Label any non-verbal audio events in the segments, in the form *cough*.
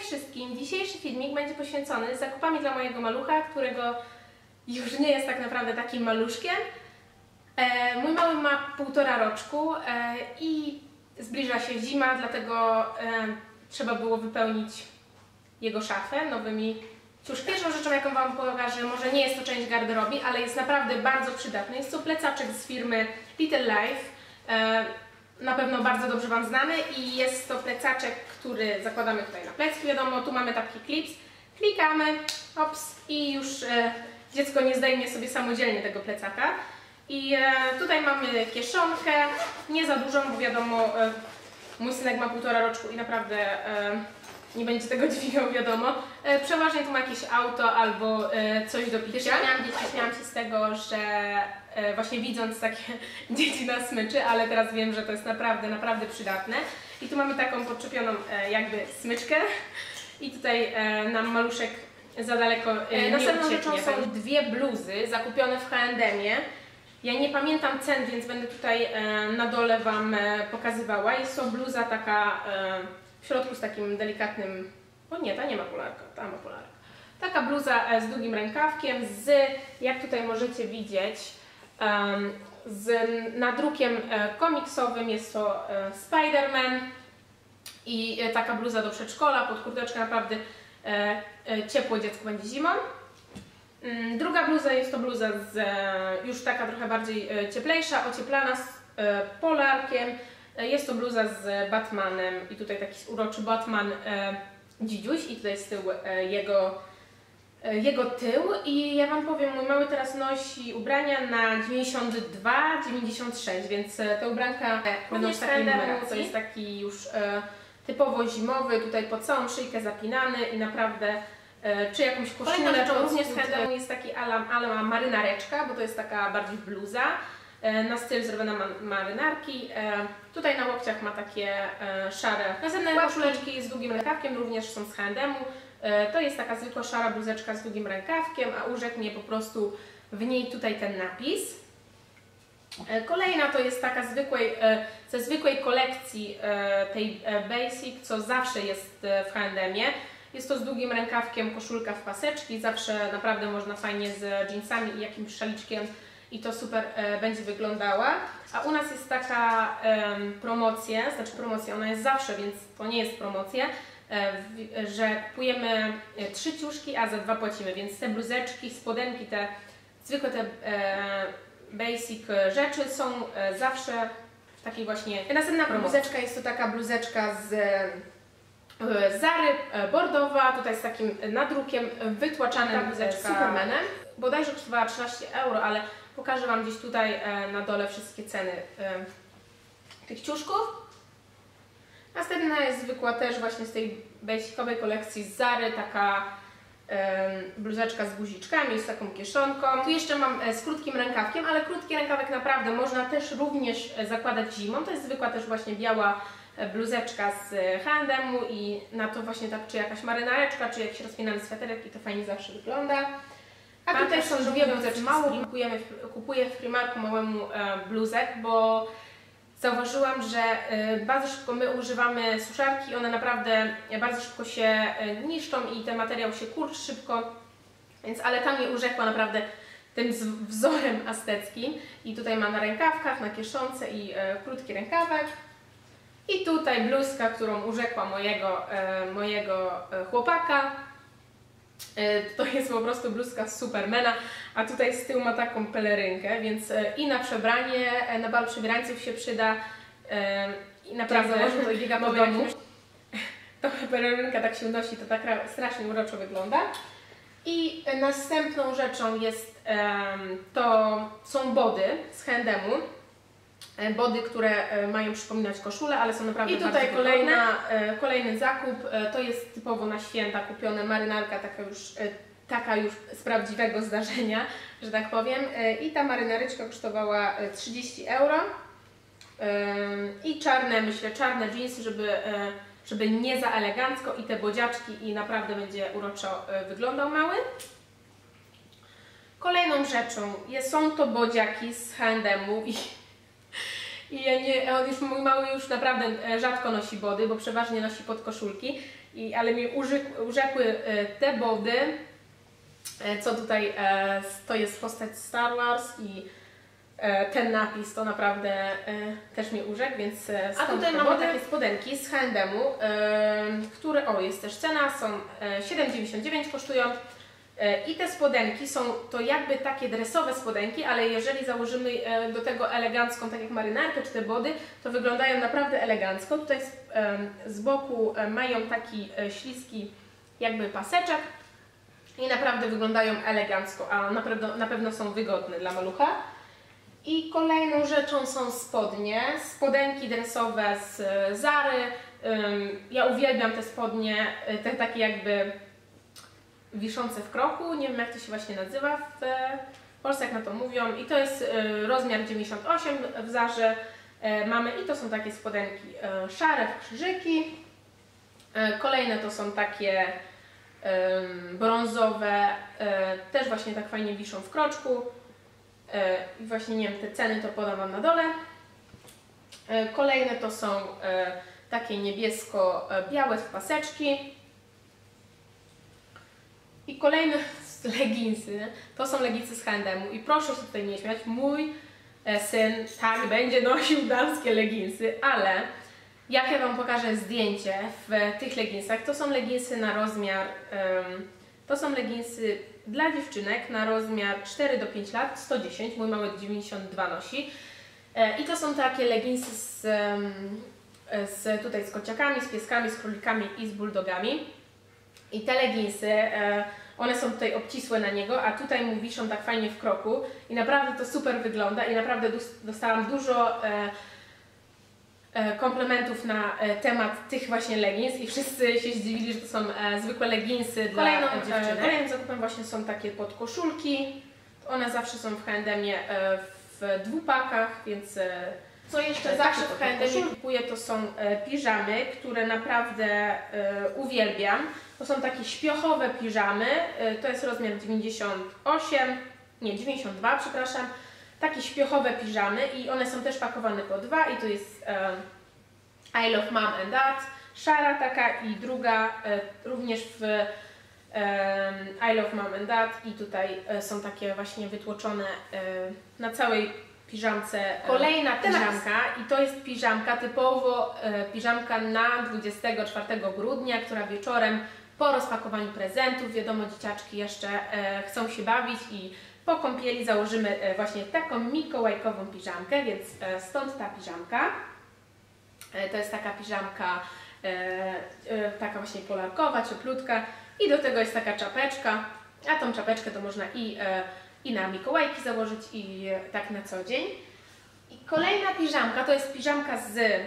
Wszystkim! Dzisiejszy filmik będzie poświęcony zakupami dla mojego malucha, którego już nie jest tak naprawdę takim maluszkiem. E, mój mały ma półtora roczku e, i zbliża się zima, dlatego e, trzeba było wypełnić jego szafę nowymi ciuszkami. Pierwszą rzeczą, jaką Wam pokażę, może nie jest to część garderobi, ale jest naprawdę bardzo przydatny. Jest to plecaczek z firmy Little Life. Na pewno bardzo dobrze Wam znany i jest to plecaczek, który zakładamy tutaj na plecki, wiadomo, tu mamy taki klips, klikamy, ops i już e, dziecko nie zdejmie sobie samodzielnie tego plecaka. I e, tutaj mamy kieszonkę, nie za dużą, bo wiadomo, e, mój synek ma półtora roczku i naprawdę e, nie będzie tego *laughs* dźwigał, wiadomo. E, przeważnie tu ma jakieś auto albo e, coś do picia. Śmiałam, dzieci, śmiałam się z tego, że e, właśnie widząc takie *laughs* dzieci na smyczy, ale teraz wiem, że to jest naprawdę, naprawdę przydatne. I tu mamy taką podczepioną e, jakby smyczkę i tutaj e, nam maluszek za daleko e, E, następną rzeczą są dwie bluzy zakupione w H&M-ie. Ja nie pamiętam cen, więc będę tutaj na dole Wam pokazywała. Jest to bluza taka w środku z takim delikatnym... O nie, ta nie ma polarka, ta ma polarkę. Taka bluza e, z długim rękawkiem, z, jak tutaj możecie widzieć, z nadrukiem e, komiksowym. Jest to e, Spider-Man i taka bluza do przedszkola, pod kurteczkę naprawdę ciepło dziecku będzie zimą. Mm, Druga bluza jest to bluza z, już taka trochę bardziej cieplejsza, ocieplana z polarkiem. E, Jest to bluza z Batmanem i tutaj taki uroczy Batman e, dzidziuś i tutaj z tyłu e, jego, e, jego tył. I ja Wam powiem, mój mały teraz nosi ubrania na 92-96, więc e, te ubranka będą Również w takiej numeracji. To jest taki już e, typowo zimowy, tutaj po całą szyjkę zapinany i naprawdę e, czy jakąś Kolejną koszulę, to również z jest taki ala, ala ma marynareczka, bo to jest taka bardziej bluza, e, na styl zrobiona ma, marynarki. E, tutaj na łokciach ma takie e, szare Następne koszuleczki z długim rękawkiem, również są z H&M-u. E, to jest taka zwykła szara bluzeczka z długim rękawkiem, a urzekł mnie po prostu w niej tutaj ten napis. E, Kolejna to jest taka zwykłej, e, ze zwykłej kolekcji e, tej e, Basic, co zawsze jest e, w H&M-ie. Jest to z długim rękawkiem, koszulka w paseczki, zawsze naprawdę można fajnie z jeansami i jakimś szaliczkiem i to super e, będzie wyglądała. A u nas jest taka em, promocja, znaczy promocja, ona jest zawsze, więc to nie jest promocja, e, w- że kupujemy e, trzy ciuszki, a za dwa płacimy, więc te bluzeczki, spodenki, te zwykłe te e, basic e, rzeczy są e, zawsze w takiej właśnie Następna bluzeczka jest to taka bluzeczka z e, Zary e, bordowa, tutaj z takim nadrukiem wytłaczanym Ta bluzeczka- z Supermanem. Bodajże kosztowała 13 euro, ale pokażę Wam gdzieś tutaj e, na dole wszystkie ceny e, tych ciuszków. Następna jest zwykła też właśnie z tej basicowej kolekcji z Zary, taka em, bluzeczka z guziczkami, z taką kieszonką. Tu jeszcze mam e, z krótkim rękawkiem, ale krótki rękawek naprawdę można też również e, zakładać zimą. To jest zwykła też właśnie biała e, bluzeczka z e, H&M-u i na to właśnie tak czy jakaś marynareczka, czy jakiś rozpinany sweterek i to fajnie zawsze wygląda. A tutaj są dwie bluzeczki. mało kupujemy kupuję w Primarku małemu e, bluzek, bo zauważyłam, że e, bardzo szybko my używamy suszarki, one naprawdę bardzo szybko się e, niszczą i ten materiał się kurczy szybko, więc ale tam mnie urzekła naprawdę tym wzorem azteckim i tutaj mam na rękawkach, na kieszonce i krótki rękawek. I tutaj bluzka, którą urzekła mojego, mojego chłopaka. E, To jest po prostu bluzka z Supermana, a tutaj z tyłu ma taką pelerynkę, więc e, i na przebranie, e, na bal przebierańców się przyda i naprawdę Tak, założył to biega po *laughs* domu. *laughs* Ta pelerynka tak się unosi, to tak ra- strasznie uroczo wygląda. I następną rzeczą jest, to są body z H&M-u. E, Body, które e, mają przypominać koszulę, ale są naprawdę I tutaj wygodne. kolejna, E, kolejny zakup, to jest typowo na święta kupione marynarka, taka już, taka już z prawdziwego zdarzenia, że tak powiem. I ta marynareczka kosztowała e, 30 euro. I czarne, myślę, czarne jeansy, żeby, żeby nie za elegancko i te bodziaczki i naprawdę będzie uroczo wyglądał mały. Kolejną rzeczą są to bodziaki z H&M-u i, i ja nie, on już, mój mały już naprawdę e, rzadko nosi body, bo przeważnie nosi podkoszulki i, ale mi urzekły, urzekły e, te body, e, co tutaj e, to jest postać Star Wars i e, ten napis to naprawdę e, też mnie urzekł, więc e, A tutaj mamy body. takie spodenki z H&M-u, e, które, o jest też cena, są e, 7,99 kosztują. E, I te spodenki są to jakby takie dresowe spodenki, ale jeżeli założymy e, do tego elegancką, tak jak marynarkę czy te body, to wyglądają naprawdę elegancko. Tutaj z, boku e, mają taki śliski jakby paseczek i naprawdę wyglądają elegancko, a na pewno, na pewno są wygodne dla malucha. I kolejną rzeczą są spodnie, spodenki dresowe z Zary. Ja uwielbiam te spodnie, te takie jakby wiszące w kroku, nie wiem jak to się właśnie nazywa w Polsce, jak na to mówią. I to jest e, rozmiar 98 w Zarze e, mamy i to są takie spodenki e, szare w krzyżyki. Kolejne to są takie brązowe, też właśnie tak fajnie wiszą w kroczku. I właśnie nie wiem, te ceny to podam Wam na dole. Kolejne to są takie niebiesko-białe paseczki. I kolejne *laughs* leginsy, to są leginsy z H&M i proszę się tutaj nie śmiać, mój e, syn tak będzie nosił damskie leginsy, ale jak ja Wam pokażę zdjęcie w tych leginsach, to są leginsy na rozmiar, to są leginsy dla dziewczynek na rozmiar 4 do 5 lat, 110, mój mały 92 nosi. E, I to są takie leginsy z, z tutaj z kociakami, z pieskami, z królikami i z bulldogami. I te leginsy, e, one są tutaj obcisłe na niego, a tutaj mu wiszą tak fajnie w kroku i naprawdę to super wygląda i naprawdę dostałam dużo e, e, komplementów na temat tych właśnie leggings i wszyscy się zdziwili, że to są zwykłe leginsy dla Kolejną, e, dziewczynek. Kolejnym zakupem właśnie są takie podkoszulki. One zawsze są w e, w dwupakach, więc Co jeszcze E, zawsze takie w H&M kupuję to są e, piżamy, które naprawdę e, uwielbiam. To są takie śpiochowe piżamy, e, to jest rozmiar 98, nie 92 przepraszam. Takie śpiochowe piżamy i one są też pakowane po dwa i tu jest I love mom and dad, szara taka i druga również w I love mom and dad i tutaj są takie właśnie wytłoczone na całej piżamce. e, Kolejna piżamka i to jest piżamka typowo e, piżamka na 24 grudnia, która wieczorem po rozpakowaniu prezentów, wiadomo dzieciaczki jeszcze e, chcą się bawić i po kąpieli założymy właśnie taką mikołajkową piżamkę, więc stąd ta piżamka. To jest taka piżamka taka właśnie polarkowa, cieplutka i do tego jest taka czapeczka, a tą czapeczkę to można i, i na Mikołajki założyć i e, tak na co dzień. I kolejna piżamka to jest piżamka z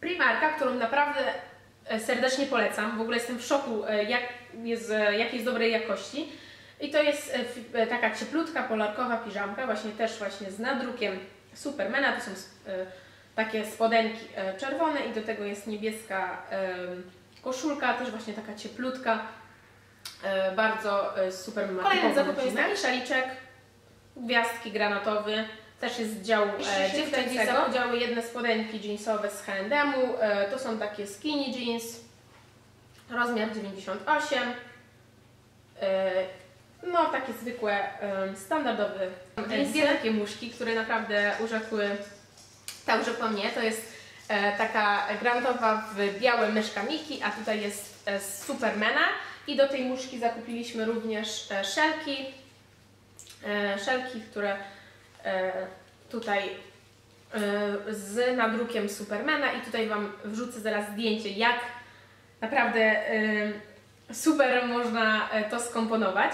Primarka, którą naprawdę e, serdecznie polecam. W ogóle jestem w szoku, e, jak jest, jak jest dobrej jakości. I to jest taka cieplutka, polarkowa piżamka, właśnie też właśnie z nadrukiem Supermana. To są takie spodenki czerwone i do tego jest niebieska koszulka, też właśnie taka cieplutka. Bardzo super Kolejnym zakupem jest taki szaliczek, gwiazdki granatowy, też jest z działu e, dziewczęcego. Podziały jedne spodenki jeansowe z H&M-u, e, to są takie skinny jeans, rozmiar 98. E, no takie zwykłe, e, standardowe Jeansy. dwie takie muszki, które naprawdę urzekły, ta urzekła mnie, to jest e, taka granatowa w białym myszka Miki, a tutaj jest e, z Supermana i do tej muszki zakupiliśmy również e, szelki, szelki, które e, tutaj e, z nadrukiem Supermana i tutaj Wam wrzucę zaraz zdjęcie, jak naprawdę e, super można e, to skomponować.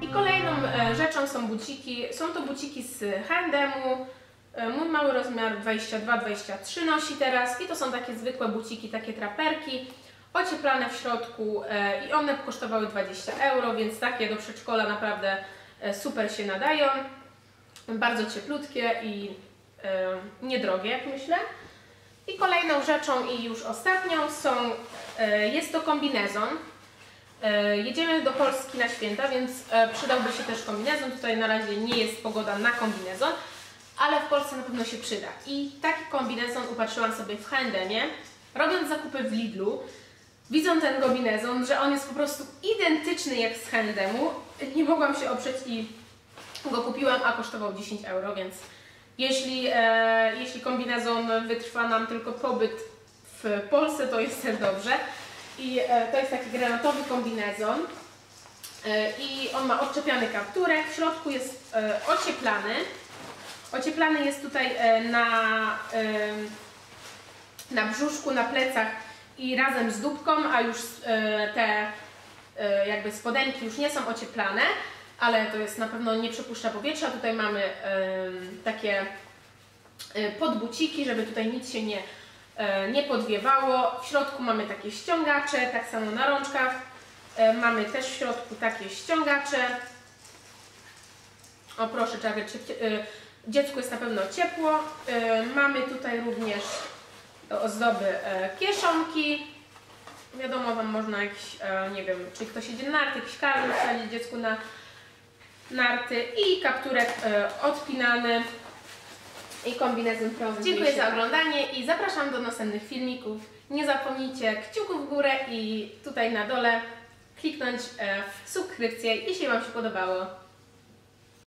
I kolejną e, rzeczą są buciki. Są to buciki z. E, Mój mały rozmiar 22-23 nosi teraz i to są takie zwykłe buciki, takie traperki ocieplane w środku e, i one kosztowały 20 euro, więc takie do przedszkola naprawdę e, super się nadają. Bardzo cieplutkie i e, niedrogie, jak myślę. I kolejną rzeczą i już ostatnią są, jest to kombinezon. Jedziemy do Polski na święta, więc przydałby się też kombinezon. Tutaj na razie nie jest pogoda na kombinezon, ale w Polsce na pewno się przyda. I taki kombinezon upatrzyłam sobie w H&M-ie, robiąc zakupy w Lidlu. Widząc ten kombinezon, że on jest po prostu identyczny jak z H&M-u, nie mogłam się oprzeć i go kupiłam, a kosztował 10 euro, więc jeśli, e, jeśli kombinezon wytrwa nam tylko pobyt w Polsce, to jest też dobrze. I e, to jest taki granatowy kombinezon. E, I on ma odczepiany kapturek, w środku jest e, ocieplany. Ocieplany jest tutaj e, na, e, na brzuszku, na plecach i razem z dupką, a już e, te e, jakby spodenki już nie są ocieplane, ale to jest na pewno nie przepuszcza powietrza. Tutaj mamy e, takie podbuciki, żeby tutaj nic się nie, nie podwiewało. W środku mamy takie ściągacze, tak samo na rączkach. Mamy też w środku takie ściągacze. O proszę, trzeba dziecku jest na pewno ciepło. Mamy tutaj również ozdoby e, kieszonki. Wiadomo, Wam można jakiś, e, nie wiem, czy ktoś na narty, jakiś karny wsadzić dziecku na narty i kapturek e, odpinany i kombinezon prezentuje Dziękuję za oglądanie i zapraszam do następnych filmików. Nie zapomnijcie kciuków w górę i tutaj na dole kliknąć w subskrypcję, jeśli Wam się podobało.